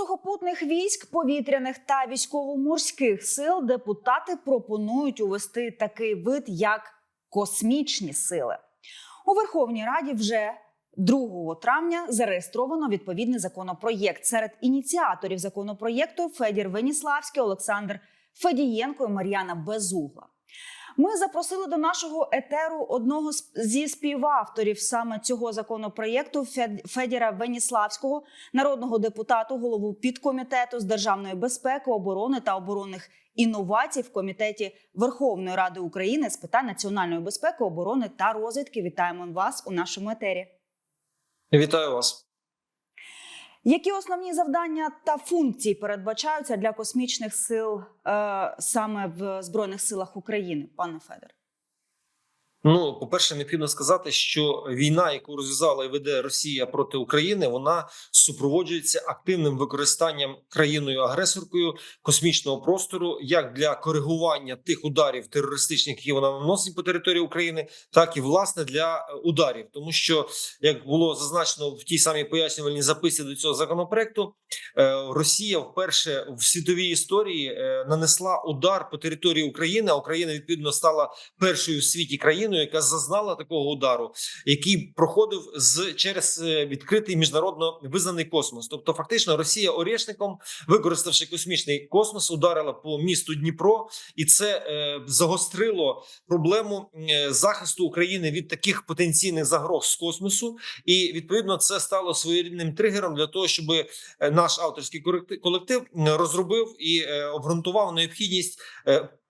сухопутних військ, повітряних та військово-морських сил депутати пропонують увести такий вид як космічні сили. У Верховній Раді вже 2 травня зареєстровано відповідний законопроєкт. Серед ініціаторів законопроєкту Федір Веніславський, Олександр Федієнко і Мар'яна Безугла. Ми запросили до нашого етеру одного зі співавторів саме цього законопроєкту Фед- Федіра Веніславського, народного депутату, голову підкомітету з державної безпеки, оборони та оборонних інновацій в комітеті Верховної Ради України з питань національної безпеки, оборони та розвідки. Вітаємо вас у нашому етері. Вітаю вас. Які основні завдання та функції передбачаються для космічних сил е, саме в збройних силах України, пане Федор? Ну, по-перше, необхідно сказати, що війна, яку розв'язала і веде Росія проти України, вона супроводжується активним використанням країною-агресоркою космічного простору як для коригування тих ударів терористичних, які вона наносить по території України, так і власне для ударів, тому що як було зазначено в тій самій пояснювальній записі до цього законопроекту, е, Росія вперше в світовій історії е, нанесла удар по території України. Україна відповідно стала першою у світі країною, яка зазнала такого удару, який проходив з через е, відкритий міжнародно визнаний космос. Тобто, фактично, Росія орішником, використавши космічний космос, ударила по місту Дніпро, і це е, загострило проблему е, захисту України від таких потенційних загроз з космосу. І відповідно це стало своєрідним тригером для того, щоб е, наш авторський колектив розробив і обґрунтував необхідність.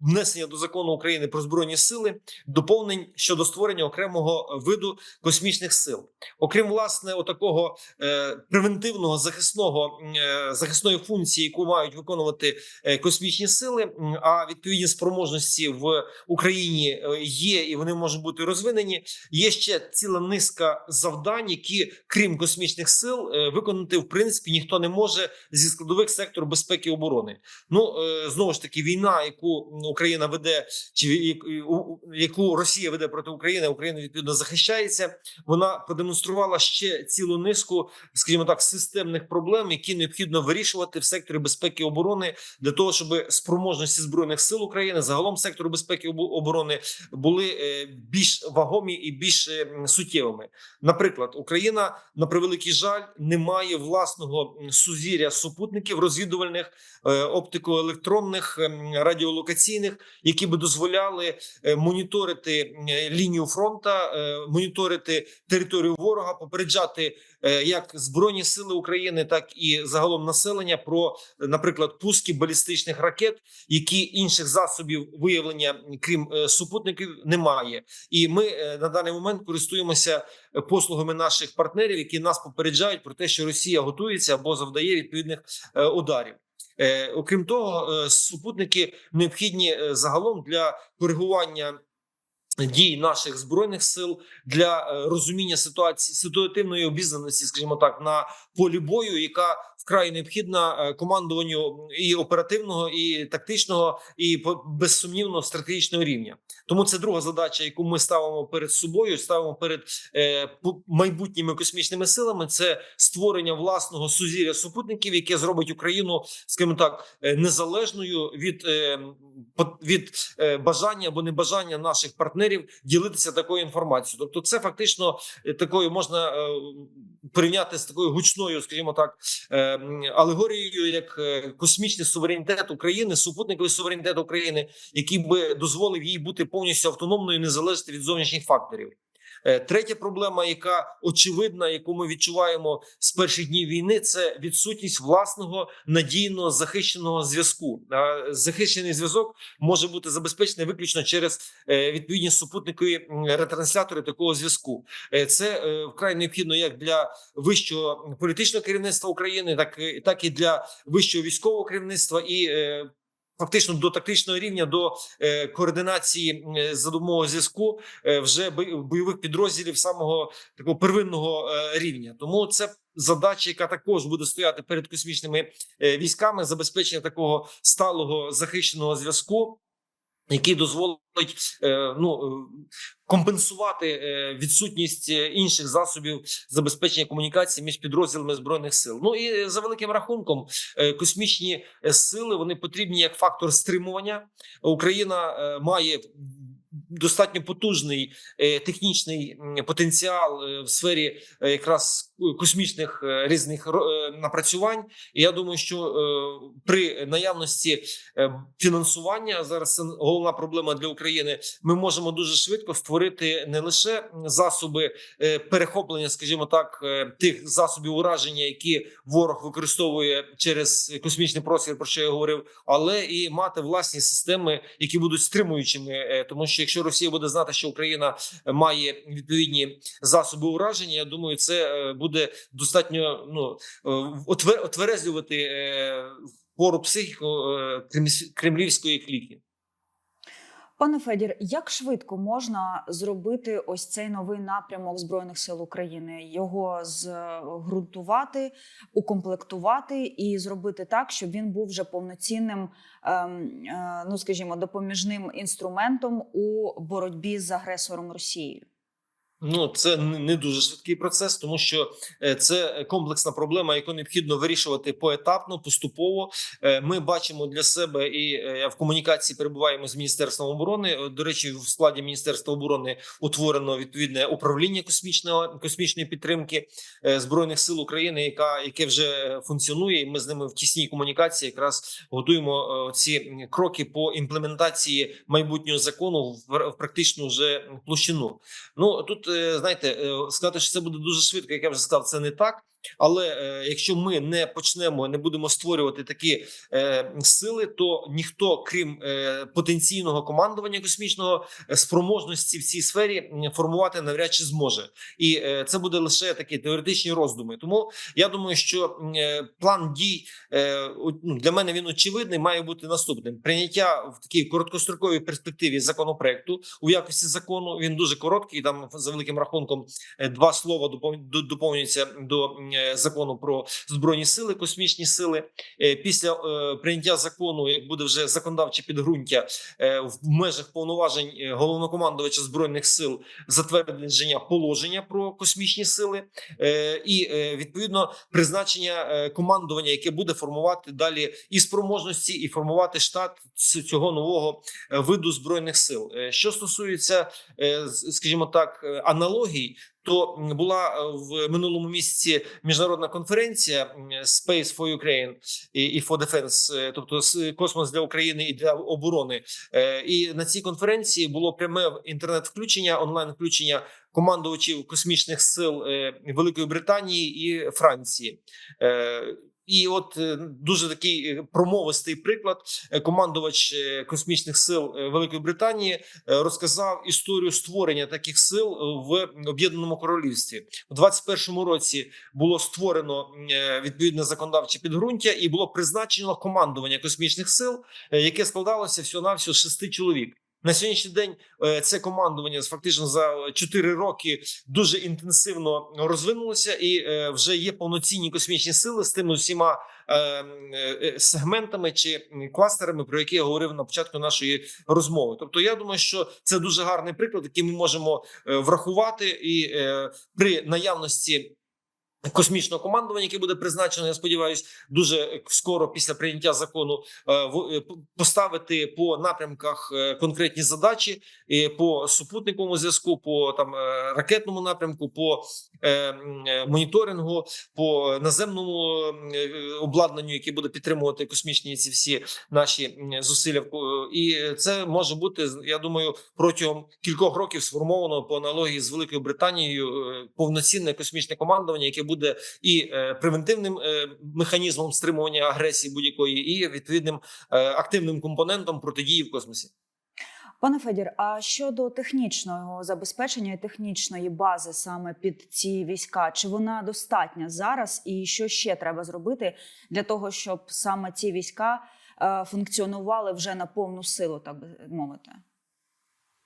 Е, Внесення до закону України про збройні сили доповнень щодо створення окремого виду космічних сил, окрім власне отакого е, превентивного захисного е, захисної функції, яку мають виконувати е, космічні сили. А відповідні спроможності в Україні е, є і вони можуть бути розвинені. Є ще ціла низка завдань, які крім космічних сил е, виконати в принципі ніхто не може зі складових сектору безпеки і оборони. Ну е, знову ж таки, війна, яку Україна веде, чи яку Росія веде проти України, Україна відповідно захищається. Вона продемонструвала ще цілу низку, скажімо так, системних проблем, які необхідно вирішувати в секторі безпеки і оборони для того, щоб спроможності збройних сил України, загалом сектору безпеки і оборони були е, більш вагомі і більш е, суттєвими. Наприклад, Україна на превеликий жаль не має власного сузір'я супутників розвідувальних е, оптико-електронних ем, радіолокаційних, які би дозволяли е, моніторити е, лінію фронта, е, моніторити територію ворога, попереджати як збройні сили України, так і загалом населення про, наприклад, пуски балістичних ракет, які інших засобів виявлення, крім супутників, немає. І ми на даний момент користуємося послугами наших партнерів, які нас попереджають про те, що Росія готується або завдає відповідних ударів. Е, окрім того, е, супутники необхідні е, загалом для коригування. Дій наших збройних сил для розуміння ситуації ситуативної обізнаності, скажімо так, на полі бою, яка вкрай необхідна е, командуванню і оперативного, і тактичного, і безсумнівно стратегічного рівня. Тому це друга задача, яку ми ставимо перед собою, ставимо перед е, майбутніми космічними силами. Це створення власного сузір'я супутників, яке зробить Україну, скажімо так, е, незалежною від, е, від е, бажання або небажання наших партнерів ділитися такою інформацією. Тобто, це фактично такою можна е, порівняти з такою гучною, скажімо так, е, алегорією, як е, космічний суверенітет України, супутниковий суверенітет України, який би дозволив їй бути повністю автономною, і не залежати від зовнішніх факторів. Е, Третя проблема, яка очевидна, яку ми відчуваємо з перших днів війни, це відсутність власного надійного захищеного зв'язку. А Захищений зв'язок може бути забезпечений виключно через е, відповідні супутникові ретранслятори такого зв'язку. Е, Це е, вкрай необхідно як для вищого політичного керівництва України, так так і для вищого військового керівництва і. Фактично до тактичного рівня до е, координації е, за допомогою зв'язку е, вже бойових підрозділів самого такого первинного е, рівня. Тому це задача, яка також буде стояти перед космічними е, військами, забезпечення такого сталого захищеного зв'язку. який дозволить ну, е, компенсувати е, відсутність е, інших засобів забезпечення комунікації між підрозділами збройних сил. Ну і е, за великим рахунком, е, космічні е, сили вони потрібні як фактор стримування. Україна е, має достатньо потужний е, технічний потенціал е, в сфері е, якраз космічних е, різних е, напрацювань. І я думаю, що е, при наявності фінансування зараз головна проблема для України. Ми можемо дуже швидко створити не лише засоби перехоплення, скажімо так, тих засобів ураження, які ворог використовує через космічний простір, про що я говорив, але і мати власні системи, які будуть стримуючими. Тому що якщо Росія буде знати, що Україна має відповідні засоби ураження, я думаю, це е, буде достатньо ну е, отве- отверезлювати е, хвору психіку е, кремлівської кліки. Пане Федір, як швидко можна зробити ось цей новий напрямок збройних сил України? Його зґрунтувати, укомплектувати і зробити так, щоб він був вже повноцінним, ем, ну скажімо, допоміжним інструментом у боротьбі з агресором Росією? Ну, це не дуже швидкий процес, тому що е, це комплексна проблема, яку необхідно вирішувати поетапно, поступово. Е, Ми бачимо для себе і е, в комунікації перебуваємо з міністерством оборони. До речі, в складі міністерства оборони утворено відповідне управління космічного космічної підтримки збройних сил України, яка яке вже функціонує. Ми з ними в тісній комунікації якраз готуємо ці кроки по імплементації майбутнього закону в, практичну вже площину. Ну тут знаєте, е, сказати, що це буде дуже швидко, як я вже сказав, це не так. Але е, якщо ми не почнемо, не будемо створювати такі е, сили, то ніхто, крім е, потенційного командування космічного, е, спроможності в цій сфері формувати навряд чи зможе, і е, це буде лише такі теоретичні роздуми. Тому я думаю, що е, план дій е, ну, для мене він очевидний, має бути наступним: прийняття в такій короткостроковій перспективі законопроекту у якості закону. Він дуже короткий. Там за великим рахунком е, два слова допов- до- е, закону про збройні сили, космічні сили. Е, Після е, прийняття закону, як буде вже законодавче підґрунтя в межах повноважень головнокомандувача збройних сил затвердження положення про космічні сили і відповідно призначення командування, яке буде формувати далі і спроможності, і формувати штат цього нового виду збройних сил. Що стосується, скажімо так, аналогій. То була е, в минулому місяці міжнародна конференція Space for Ukraine і for Defense, е, тобто космос для України і для оборони. Е, І на цій конференції було пряме інтернет-включення, онлайн-включення командувачів космічних сил Великої Британії і Франції. І от е, дуже такий е, промовистий приклад. Е, Командувач космічних сил Великої Британії розказав історію створення таких сил в Об'єднаному Королівстві у 21-му році. Було створено відповідне законодавче підґрунтя і було призначено командування космічних сил, яке складалося всього навсього шести чоловік. На сьогоднішній день е, це командування фактично за 4 роки дуже інтенсивно розвинулося, і е, вже є повноцінні космічні сили з тими всіма е, сегментами чи кластерами, про які я говорив на початку нашої розмови. Тобто, я думаю, що це дуже гарний приклад, який ми можемо врахувати, і при наявності. Космічного командування, яке буде призначено, я сподіваюся, дуже скоро після прийняття закону е, е, поставити по напрямках е, конкретні задачі по супутниковому зв'язку, по там ракетному напрямку, по моніторингу, по наземному обладнанню, яке буде підтримувати космічні ці всі наші зусилля. І це може бути, я думаю, протягом кількох років сформовано по аналогії з Великою Британією повноцінне космічне командування, яке буде і е, превентивним е, механізмом стримування агресії будь-якої, і відповідним е, активним компонентом протидії в космосі. Пане Федір, а щодо технічного забезпечення і технічної бази саме під ці війська, чи вона достатня зараз? І що ще треба зробити для того, щоб саме ці війська функціонували вже на повну силу, так би мовити?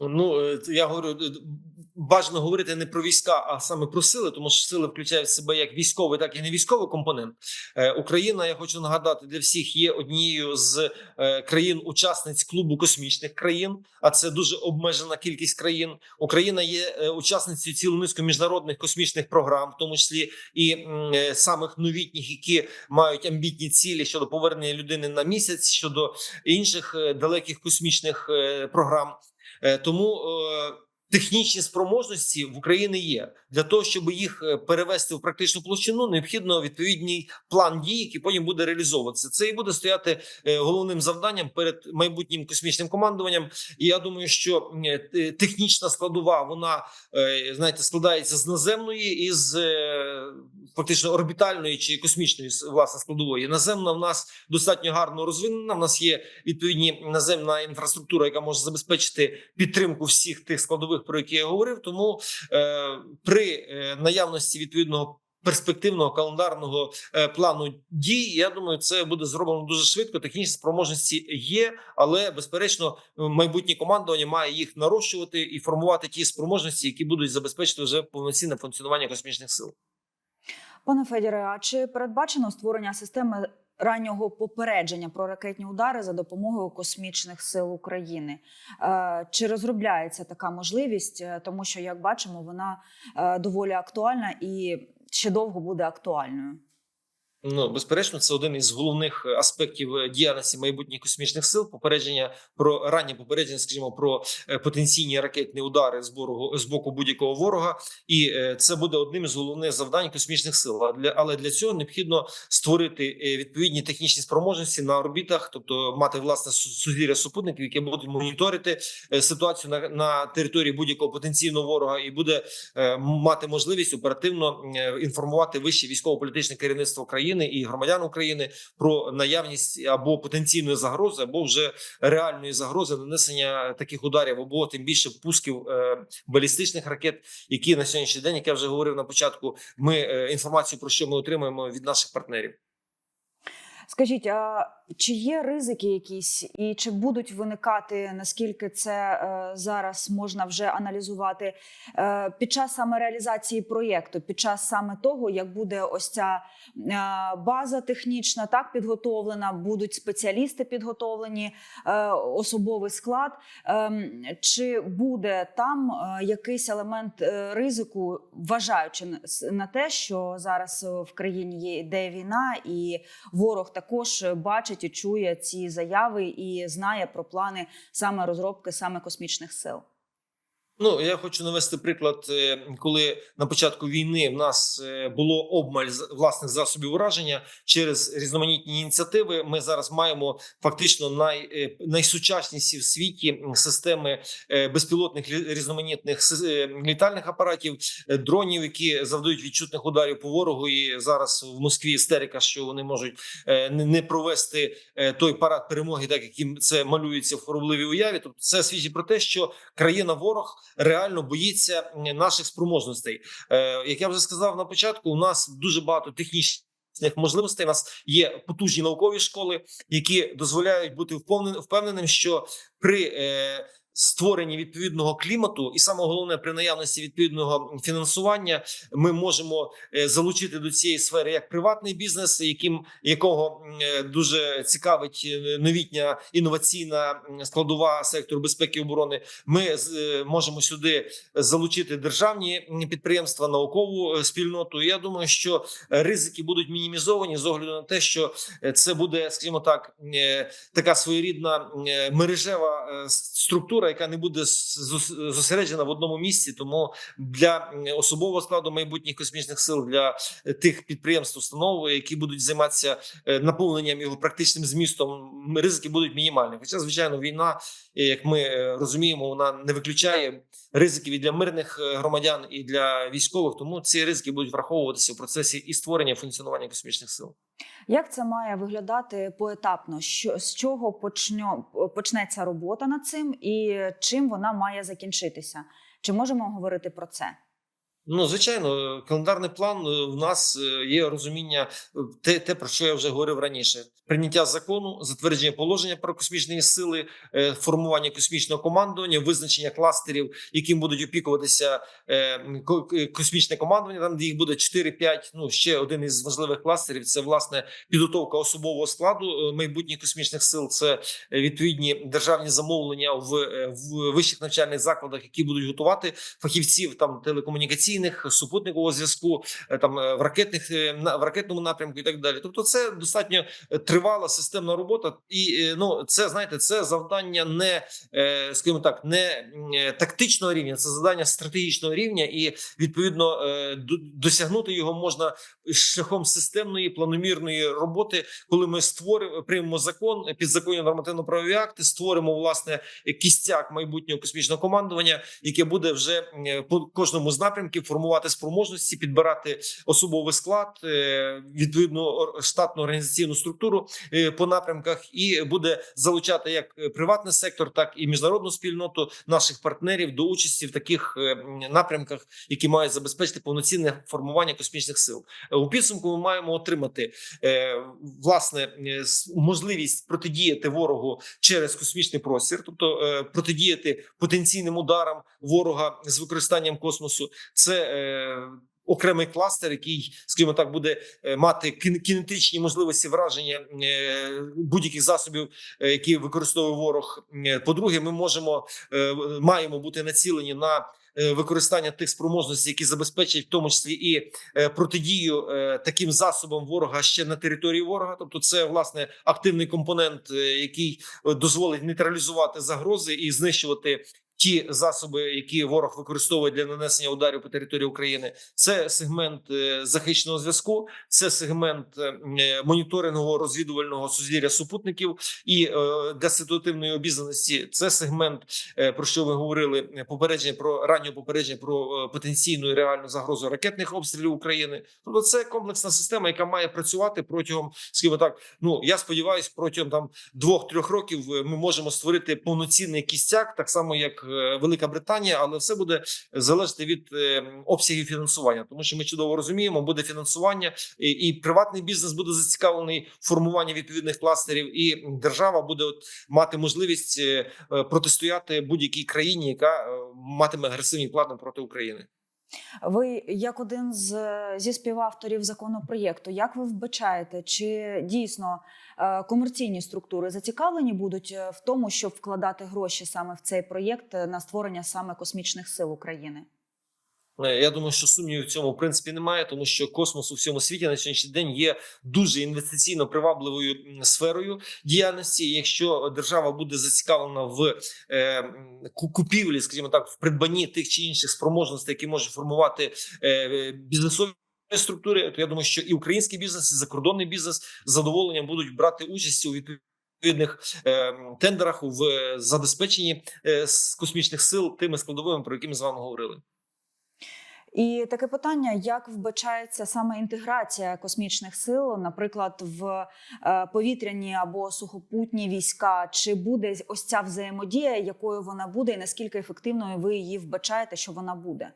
Ну е, я говорю, е, бажано говорити не про війська, а саме про сили, тому що сили включають в себе як військовий, так і не військовий компонент. Е, Україна, я хочу нагадати, для всіх є однією з країн-учасниць клубу космічних країн. А це дуже обмежена кількість країн. Україна є учасницею цілу низку міжнародних космічних програм, в тому числі і самих новітніх, які мають амбітні цілі щодо повернення людини на місяць, щодо інших далеких космічних програм. Е, Тому е, технічні спроможності в Україні є для того, щоб їх е, перевести в практичну площину. Необхідно відповідний план дій, який потім буде реалізовуватися. Це і буде стояти е, головним завданням перед майбутнім космічним командуванням. І я думаю, що е, технічна складова вона знаєте складається з наземної і з фактично орбітальної чи космічної власне складової. Наземна в нас достатньо гарно розвинена. В нас є відповідні наземна інфраструктура, яка може забезпечити підтримку всіх тих складових, про які я говорив. Тому е, при е, наявності відповідного. Перспективного календарного е, плану дій, я думаю, це буде зроблено дуже швидко. Технічні спроможності є, але безперечно, майбутнє командування має їх нарощувати і формувати ті спроможності, які будуть забезпечити вже повноцінне функціонування космічних сил. Пане Федіре, а чи передбачено створення системи раннього попередження про ракетні удари за допомогою космічних сил України? Е, Чи розробляється така можливість? Е, Тому що, як бачимо, вона е, доволі актуальна і ще довго буде актуальною. Ну безперечно, це один із головних аспектів е, діяльності майбутніх космічних сил. Попередження про раннє попередження, скажімо, про е, потенційні ракетні удари з боку, з боку будь-якого ворога, і е, це буде одним із головних завдань космічних сил. Для але для цього необхідно створити е, відповідні технічні спроможності на орбітах, тобто мати власне сузір'я супутників, які будуть моніторити е, ситуацію на, на території будь-якого потенційного ворога, і буде е, мати можливість оперативно е, інформувати вище військово-політичне керівництво країни і громадян України про наявність або потенційної загрози, або вже реальної загрози нанесення таких ударів, або тим більше пусків е, балістичних ракет, які на сьогоднішній день, як я вже говорив на початку, ми е, інформацію про що ми отримуємо від наших партнерів. Скажіть, а чи є ризики якісь, і чи будуть виникати, наскільки це е, зараз можна вже аналізувати е, під час саме реалізації проєкту, під час саме того, як буде ось ця е, база технічна так підготовлена, будуть спеціалісти підготовлені, особовий склад. Ем, Чи буде там якийсь елемент ризику, вважаючи на- те, що зараз в країні є йде війна, і ворог також бачить і чує ці заяви і знає про плани саме розробки саме космічних сил? Ну я хочу навести приклад, е, коли на початку війни в нас е, було обмаль власних засобів ураження через різноманітні ініціативи. Ми зараз маємо фактично най, е, найсучасніші в світі системи безпілотних різноманітних літальних апаратів, дронів, які завдають відчутних ударів по ворогу. І зараз в Москві істерика, що вони можуть не провести той парад перемоги, так як їм це малюється в хоробливій уяві. Тобто, це свідчить про те, що країна ворог реально боїться наших спроможностей. Е, як я вже сказав на початку, у нас дуже багато технічних можливостей. У нас є потужні наукові школи, які дозволяють бути впевненим, що при е, створенні відповідного клімату, і саме головне при наявності відповідного фінансування, ми можемо е, залучити до цієї сфери як приватний бізнес, яким якого е, дуже цікавить е, новітня інноваційна складова сектору безпеки і оборони. Ми можемо сюди залучити державні підприємства, наукову спільноту. Я думаю, що ризики будуть мінімізовані з огляду на те, що це буде, скажімо так, така своєрідна мережева е, с- структура, яка не буде зосереджена в одному місці. Тому для особового складу майбутніх космічних сил для е, тих підприємств, установ, які будуть займатися е, наповненням його практичним змістом, ризики будуть мінімальні. Хоча, звичайно, війна, е, як ми розуміємо, вона не виключає ризиків і для мирних е, громадян, і для військових. Тому ці ризики будуть враховуватися в процесі і створення і функціонування космічних сил. Як це має виглядати поетапно? Що з чого почне, почнеться робота над цим, і чим вона має закінчитися? Чи можемо говорити про це? Ну, звичайно, календарний план е, в нас е, є розуміння е, те, те, про що я вже говорив раніше: прийняття закону, затвердження положення про космічні сили, формування космічного командування, визначення кластерів, яким будуть опікуватися космічне командування. Там де їх буде 4-5, Ну ще один із важливих кластерів це власне підготовка особового складу майбутніх космічних сил. Це відповідні державні замовлення в, в вищих навчальних закладах, які будуть готувати фахівців там телекомунікаційних, супутникового зв'язку, е, там е, в ракетних е, в ракетному напрямку і так далі. Тобто, це достатньо е, тривала системна робота, і е, ну це знаєте, це завдання не е, скажімо так, не е, тактичного рівня, це завдання стратегічного рівня, і відповідно е, досягнути його можна шляхом системної планомірної роботи, коли ми створимо приймемо закон, підзаконні нормативно-правові акти, створимо власне кістяк майбутнього космічного командування, яке буде вже е, по кожному з напрямків формувати спроможності, підбирати особовий склад, е, відповідну штатну організаційну структуру е, по напрямках, і буде залучати як е, приватний сектор, так і міжнародну спільноту наших партнерів до участі в таких напрямках, які мають забезпечити повноцінне формування космічних сил. У підсумку ми маємо отримати власне можливість протидіяти ворогу через космічний простір, тобто протидіяти потенційним ударам ворога з використанням космосу. Це е, окремий кластер, який, скажімо так, буде е, мати кін- кінетичні можливості враження е, будь-яких засобів, які використовує ворог. По-друге, ми можемо маємо бути націлені на використання тих спроможностей, які забезпечать в тому числі і протидію таким засобам ворога ще на території ворога. Тобто, це власне активний компонент, який дозволить нейтралізувати загрози і знищувати. Ті засоби, які ворог використовує для нанесення ударів по території України, це сегмент е, захищеного зв'язку, це сегмент е, е, моніторингового розвідувального сузір'я супутників і для ситуативної обізнаності. Це сегмент, про що ви говорили, попередження про раннє попередження про потенційну і реальну загрозу ракетних обстрілів України. Тобто, це комплексна система, яка має працювати протягом, скажімо так. Ну я сподіваюся, протягом там двох-трьох років ми можемо створити повноцінний кістяк, так само як Велика Британія, але все буде залежати від е, обсягів фінансування, тому що ми чудово розуміємо, буде фінансування, і, і приватний бізнес буде зацікавлений в формуванні відповідних кластерів, і держава буде от мати можливість е, е, протистояти будь-якій країні, яка е, матиме агресивні плани проти України. Ви як один з зі співавторів законопроєкту, як ви вбачаєте, чи дійсно е, комерційні структури зацікавлені будуть е, в тому, щоб вкладати гроші саме в цей проєкт е, на створення саме космічних сил України? Е, Я думаю, що сумнівів в цьому в принципі немає, тому що космос у всьому світі на сьогоднішній день є дуже інвестиційно привабливою сферою діяльності. Якщо держава буде зацікавлена в е, купівлі, скажімо так, в придбанні тих чи інших спроможностей, які може формувати е, бізнесові. Структури, то я думаю, що і український бізнес, і закордонний бізнес з задоволенням будуть брати участь у відповідних е, тендерах в е, забезпеченні е, космічних сил тими складовими, про які ми з вами говорили. І таке питання: як вбачається саме інтеграція космічних сил, наприклад, в е, повітряні або сухопутні війська? Чи буде ось ця взаємодія, якою вона буде, і наскільки ефективною ви її вбачаєте, що вона буде?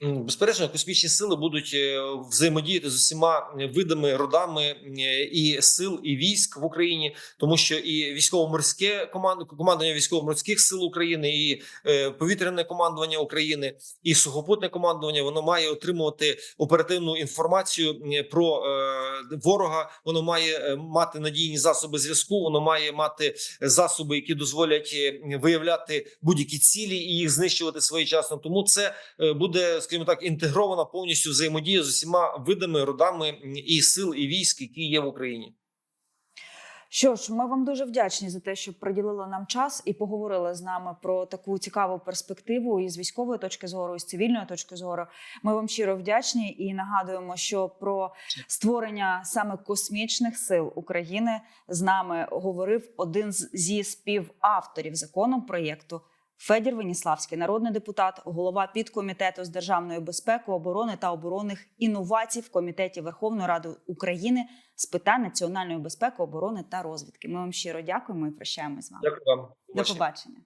Безперечно, космічні сили будуть е, взаємодіяти з усіма е, видами, родами е, і сил і військ в Україні, тому що і військово-морське команд... командування військово-морських сил України, і повітряне командування України, і сухопутне командування воно має отримувати оперативну інформацію про ворога. Воно має мати надійні засоби зв'язку. Воно має мати засоби, які дозволять виявляти будь-які цілі і їх знищувати своєчасно. Тому це буде, скажімо так, інтегрована повністю взаємодія з усіма видами, родами і сил і військ, які є в Україні. Що ж, ми вам дуже вдячні за те, що приділили нам час і поговорили з нами про таку цікаву перспективу і з військової точки зору, і з цивільної точки зору. Ми вам щиро вдячні і нагадуємо, що про створення саме космічних сил України з нами говорив один зі співавторів законопроєкту Федір Веніславський, народний депутат, голова підкомітету з державної безпеки, оборони та оборонних інновацій в комітеті Верховної Ради України з питань національної безпеки, оборони та розвідки. Ми вам щиро дякуємо і прощаємось з вами. Дякую вам. До побачення.